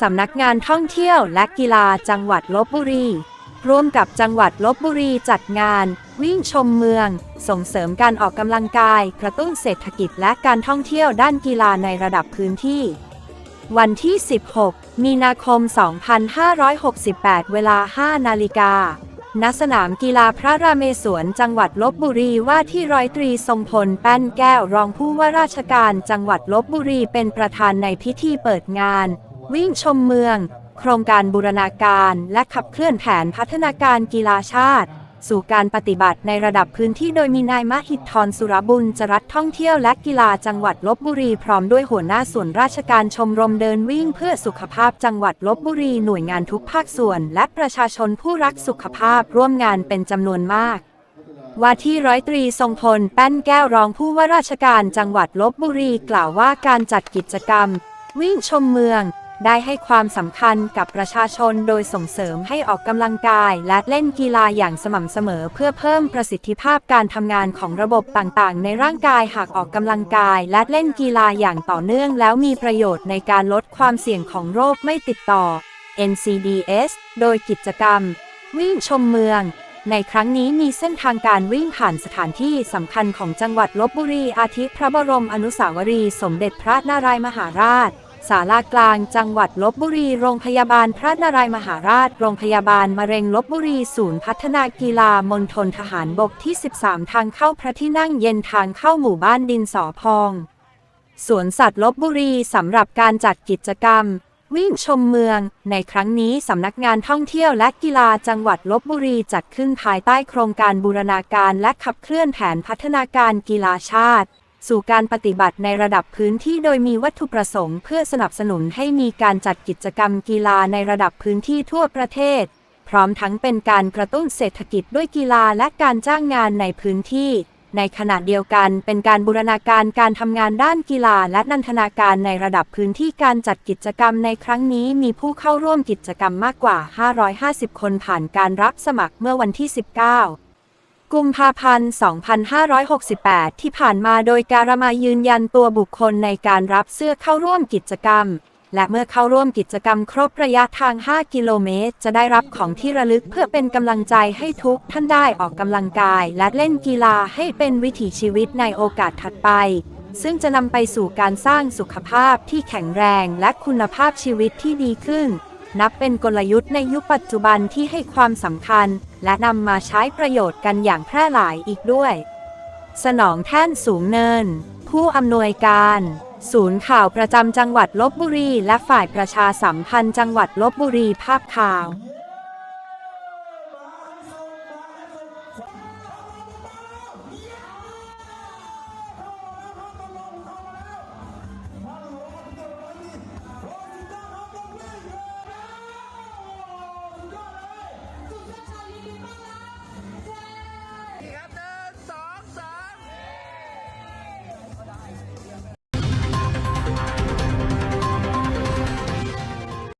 สำนักงานท่องเที่ยวและกีฬาจังหวัดลบบุรี ร่วมกับจังหวัดลบบุรีจัดงาน วิ่งชมเมือง ส่งเสริมการออกกำลังกาย กระตุ้นเศรษฐกิจและการท่องเที่ยวด้านกีฬาในระดับพื้นที่ วันที่ 16 มีนาคม 2568 เวลา 5 นาฬิกาณสนามกีฬาพระราเมศวรจังหวัดลบบุรีว่าที่ร้อยตรีทรงพลแป้นแก้วรองผู้ว่าราชการจังหวัดลบบุรีเป็นประธานในพิธีเปิดงาน วิ่งชมเมือง โครงการบูรณาการและขับเคลื่อนแผนพัฒนาการกีฬาชาติ สู่การปฏิบัติในระดับพื้นที่โดยมีนายมหิทรสุรบุญจรัฐท่องเที่ยวและกีฬาจังหวัดลบบุรีพร้อมด้วยหัวหน้าส่วนราชการชมรมเดินวิ่งเพื่อสุขภาพจังหวัดลบบุรีหน่วยงานทุกภาคส่วน และประชาชนผู้รักสุขภาพร่วมงานเป็นจำนวนมากว่าที่ร้อยตรีทรงพลแป้นแก้วรองผู้ว่าราชการจังหวัดลบบุรีกล่าวว่าการจัดกิจกรรม วิ่งชมเมือง ได้ให้ความสำคัญกับประชาชนโดยส่งเสริมให้ออกกำลังกาย และเล่นกีฬาอย่างสม่ำเสมอ เพื่อเพิ่มประสิทธิภาพการทำงานของระบบต่างๆ ในร่างกายหากออกกำลังกาย และเล่นกีฬาอย่างต่อเนื่อง แล้วมีประโยชน์ในการลดความเสี่ยงของโรคไม่ติดต่อ NCDs โดยกิจกรรม วิ่งชมเมืองในครั้งนี้มีเส้นทางการวิ่งผ่านสถานที่สำคัญของจังหวัดลบบุรีอาทิพระบรมอนุสาวรีย์สมเด็จพระนารายมหาราช ศาลากลางจังหวัดลบบุรี โรงพยาบาลพระนารายมหาราช โรงพยาบาลมะเร็งลบบุรี ศูนย์พัฒนากีฬามณฑลทหารบกที่ 13 ทางเข้าพระที่นั่งเย็นทางเข้าหมู่บ้านดินสอพอง สวนสัตว์ลบบุรีสำหรับการจัดกิจกรรม วิ่งชมเมือง ในครั้งนี้สำนักงานท่องเที่ยวและกีฬาจังหวัดลบบุรีจัดขึ้นภายใต้โครงการบูรณาการและขับเคลื่อนแผนพัฒนาการกีฬาชาติ สู่การปฏิบัติในระดับพื้นที่โดยมีวัตถุประสงค์เพื่อสนับสนุนให้มีการจัดกิจกรรมกีฬาในระดับพื้นที่ทั่วประเทศ พร้อมทั้งเป็นการกระตุ้นเศรษฐกิจด้วยกีฬาและการจ้างงานในพื้นที่ ในขณะเดียวกันเป็นการบูรณาการการทำงานด้านกีฬาและนันทนาการในระดับพื้นที่การจัดกิจกรรมในครั้งนี้มีผู้เข้าร่วมกิจกรรมมากกว่า 550 คนผ่านการรับสมัครเมื่อวันที่ 19 กุมภาพันธ์ 2568 ที่ผ่านมาโดยการมายืนยันตัวบุคคลในการรับเสื้อเข้าร่วมกิจกรรม และเมื่อเข้าร่วมกิจกรรมครบระยะทาง 5 กิโลเมตร จะได้รับของที่ระลึกเพื่อเป็นกำลังใจให้ทุกท่านได้ออกกำลังกาย และเล่นกีฬาให้เป็นวิถีชีวิตในโอกาสถัดไป ซึ่งจะนำไปสู่การสร้างสุขภาพที่แข็งแรงและคุณภาพชีวิตที่ดีขึ้น นับเป็นกลยุทธ์ในยุคปัจจุบันที่ให้ความสำคัญ และนำมาใช้ประโยชน์กันอย่างแพร่หลายอีกด้วย สนองแท่นสูงเนิน ผู้อำนวยการ ศูนย์ข่าวประจำจังหวัดลบบุรี และฝ่ายประชาสัมพันธ์จังหวัดลบบุรีภาพข่าว